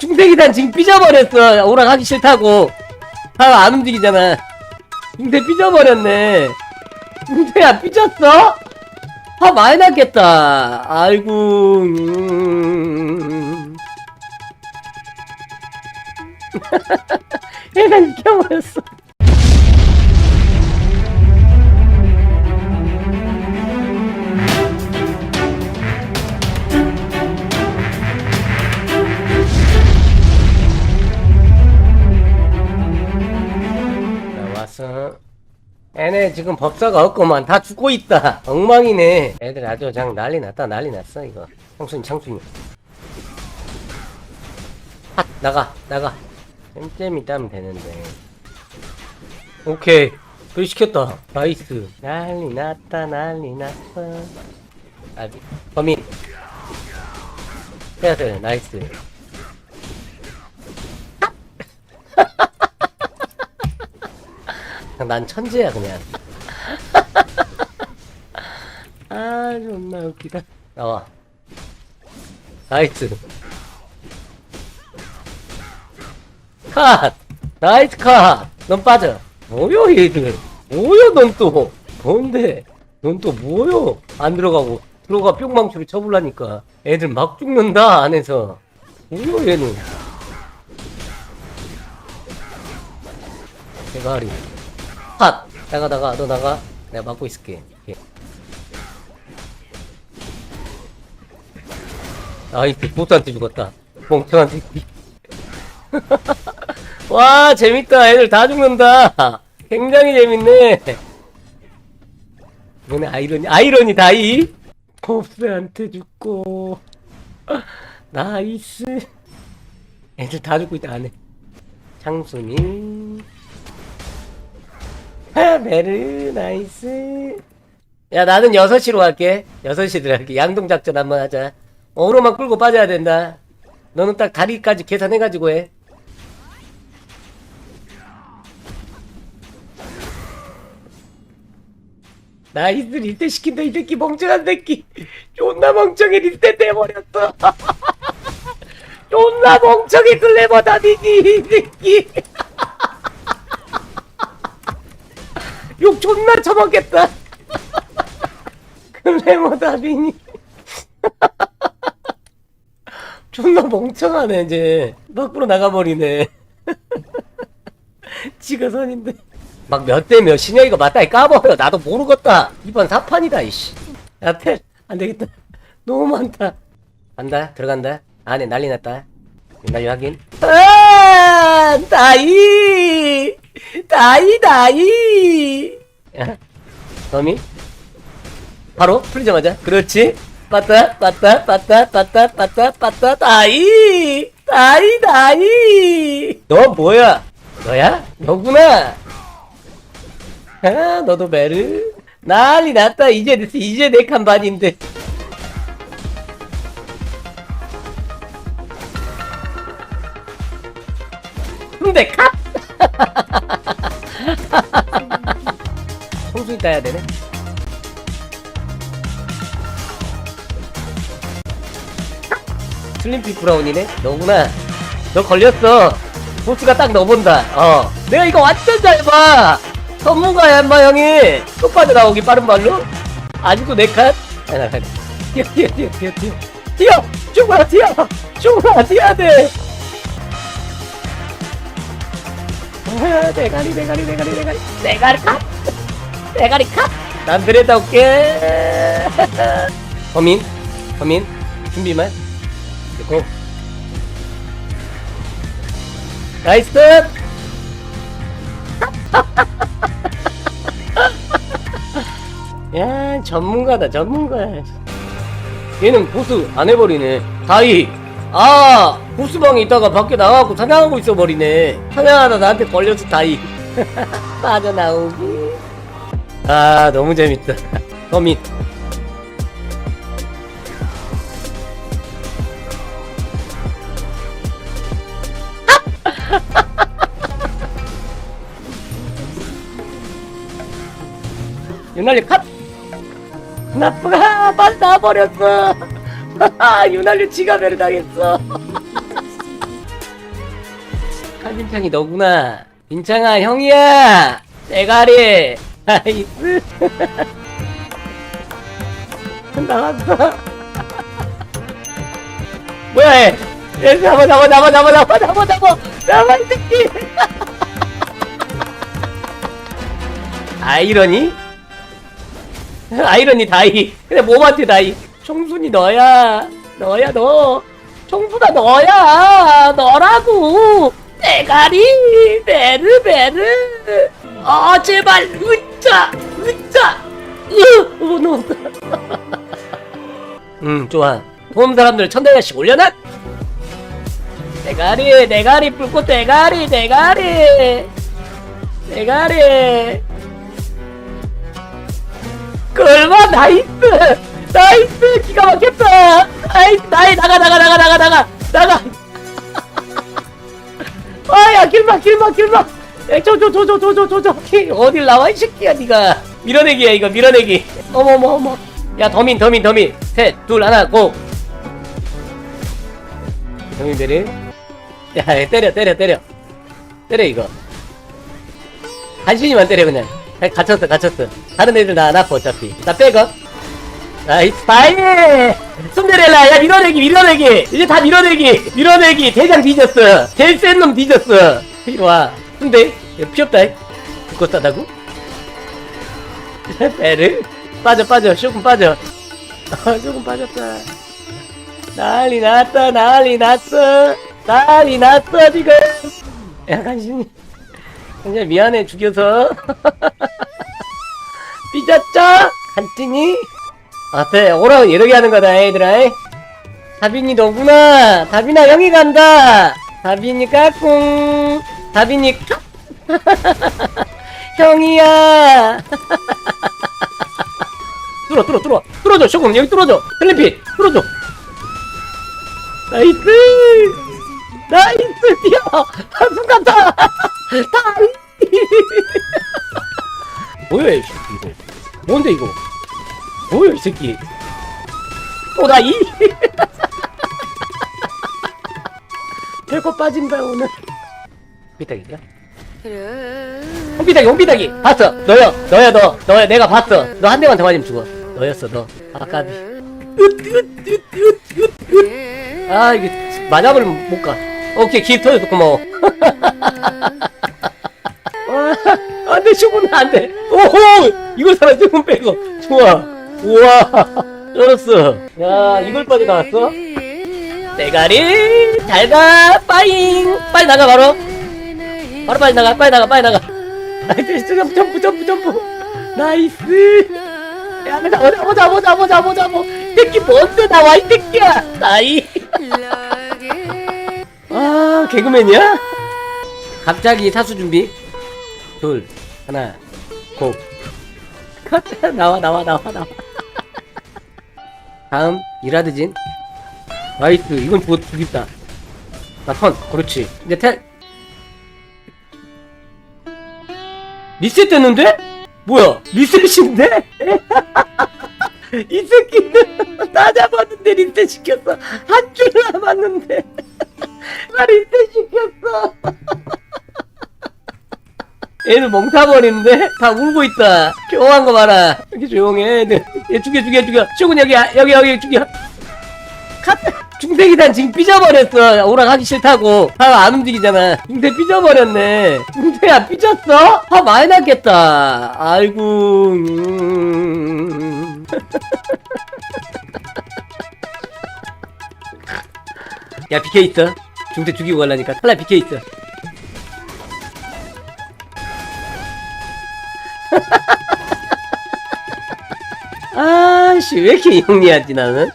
중대기단 지금 삐져버렸어. 오락하기 싫다고. 다안 움직이잖아. 중대 삐져버렸네. 중대야 삐졌어? 화 많이 났겠다. 아이고. 음. 얘가 이겨버렸어 어. 애네 지금 법사가 없구만. 다 죽고 있다. 엉망이네. 애들 아주 그냥 난리 났다. 난리 났어, 이거. 청순이, 청순이. 핫! 나가, 나가. 잼잼이 따면 되는데. 오케이. 불 시켰다. 나이스. 난리 났다, 난리 났어. 아, 범인. 해야 돼, 나이스. 난 천재야 그냥. 아 존나 웃기다. 나와 나이스. 컷! 나이스 컷 넌 빠져. 뭐여 얘들? 뭐여 넌또? 뭔데? 넌 또 뭐여 안 들어가고. 들어가 뿅망치로 쳐불라니까. 애들 막 죽는다 안에서. 뭐여 얘는? 대가리 핫! 나가 나가 너 나가. 내가 막고 있을게. 아이 보스한테 죽었다. 멍청한 새끼. 와 재밌다. 애들 다 죽는다. 굉장히 재밌네. 이번에 아이러니 아이러니 다이. 보스한테 죽고. 나이스. 애들 다 죽고 있다 안해 창순이 아, 메르 나이스. 야 나는 6시로 갈게. 6시 들어갈게. 양동작전 한번 하자. 어그로만 끌고 빠져야 된다. 너는 딱 다리까지 계산해가지고 해. 나이스 리셋 시킨다 이 새끼. 멍청한 새끼. 존나 멍청해 리셋 해버렸어. 존나 멍청해 클레버 다니니 이 새끼 욕 존나 처먹겠다. 클레모 다비니. 존나 멍청하네 이제. 밖으로 나가버리네. 지가 선인데. 막 몇 대 몇이냐 이거 맞다 이 까버려 나도 모르겠다. 이번 사판이다 이씨. 야텔 안되겠다. 너무 많다. 간다 들어간다. 안에 난리 났다. 난리 확인. 아 다이! 다이 다이 야 범이 바로 풀리자마자. 그렇지. 빠따 빠따 빠따 빠따 빠따 빠따 다이! 다이 다이! 너 뭐야? 너야? 너구나! 아 너도 메르. 난리 났다. 이제 이제 내 칸 반인데. 근데 컷 청순이 따야 되네. 슬림피 브라운이네? 너구나. 너 걸렸어. 보스가 딱 넣어본다. 어. 내가 이거 완전 잘 봐. 전문가야, 인마 형이. 또 빠져나오기 빠른 발로. 아직도 네 칸. 하나, 하나. 뛰어, 뛰어, 뛰어, 뛰어, 뛰어. 뛰어! 죽어라, 뛰어! 죽어라, 뛰어야 돼! 아, 대가리 대가리 대가리 대가리 대가리 컷 대가리 컷난 드레다 올게. 범인 범인 준비만. 고. 나이스 야 전문가다 전문가. 얘는 보스 안 해버리네. 다이. 아 보스방에 있다가 밖에 나가고 사냥하고 있어버리네. 사냥하다 나한테 걸려서 다이. 빠져나오기 아 너무 재밌다 허밋 윤활리 컷 나쁘가 빠져나버렸어 유난히 지가배를 당했어 한빈창이 너구나. 빈창아 형이야. 대가리. 나이스. 나왔어. 뭐야 얘? 얘 잡아 잡아 잡아 잡아 잡아 잡아 잡아 잡아 이 새끼. 아이러니? 아이러니 다이. 근데 몸한테 다이. 청순이 너야. 너야 너. 청순아 너야. 너라고. 대가리. 베르 베르. 아 제발 으 짜 으짜. 으. 어, 너. 음 좋아. 도움 사람들 천대 개씩 올려놔. 대가리 대가리 불꽃 대가리 대가리 대가리. 걸마 나이스 나이스 기가 막혔다 나이스 나이 나가 나가 나가 나가 나가 나가 아야 길막 길막 길막 저저저저저저저 어딜 나와 이 새끼야 니가. 밀어내기야 이거 밀어내기. 어머머 어머. 야 더민 더민 더민. 셋둘 하나 고. 더민 베리. 야 때려 때려 때려. 때려 이거. 한신이만 때려 그냥. 갇혔어 갇혔어. 다른 애들 다안 아파 어차피. 나 백업 나이스 파이 손데렐라. 야 밀어내기 밀어내기. 이제 다 밀어내기 밀어내기. 대장 뒤졌어. 제일 센 놈 뒤졌어. 이리와 근데 피 없다 그거 싸다고? 베르 빠져 빠져 조금 빠져. 어, 조금 빠졌다. 난리 났다 난리 났어. 난리 났어 지금. 야 간신히. 그냥 미안해 죽여서. 삐졌죠? 간tin이 어때 오라고 이러게 하는 거다 얘들아 다빈이 너구나. 다빈아 형이 간다. 다빈이 까꿍 다빈이. 까 형이야. 뚫어 뚫어 뚫어. 뚫어줘 쇼군 여기 뚫어줘. 슬리피 뚫어줘. 나이스. 나이스 뛰어. 한숨 다이 뭐야 이 새끼 이거. 뭔데 이거? 뭐야 이 새끼. 또다이. 별거 빠진다 오늘 삐딱이야? 홍비닥이 홍비닥이. 봤어. 너야 너야 너 너야 내가 봤어. 너 한 대만 더 맞으면 죽어. 너였어 너. 아까비 아 이게 맞아버리면 못가. 오케이 길 터져서 고마워. 아, 안돼 쇼군 안돼. 오호! 이걸 살아 쇼군 빼고. 좋아. 우와. 쩔었어. 야 이걸 빠져 나왔어? 대가리 잘가. 빠잉. 빨리 나가 바로 바로 빨리 나가 빨리 나가 빨리 나가. 나이스 점프 점프 점프 점프. 나이스. 야 보자 보자 보자 보자 보자 이 새끼 뭔데 나와 이 새끼야. 나이. 아 개그맨이야? 갑자기 사수 준비. 둘 하나 고. 나와 나와 나와 나와. 다음 이라드진. 나이스. 이건 죽, 죽있다. 나턴. 그렇지. 이제 텔 리셋 됐는데? 뭐야 리셋인데? 이 새끼는 다 잡았는데 리셋 시켰어. 한 줄 남았는데. 나 리셋 시켰어. 애들 멍타버리는데? 다 울고 있다. 조용한 거 봐라. 이렇게 조용해 애들. 얘 죽여 죽여 죽여. 쇼군 여기 여기 여기 죽여 중대기단 지금 삐져버렸어. 오락하기 싫다고. 다안 움직이잖아. 중대 삐져버렸네. 중대야 삐졌어? 화 많이 났겠다. 아이고. 음. 야 비켜 있어. 중대 죽이고 갈라니까. 탈라 비켜 있어. 아씨 왜 이렇게 영리하지 나는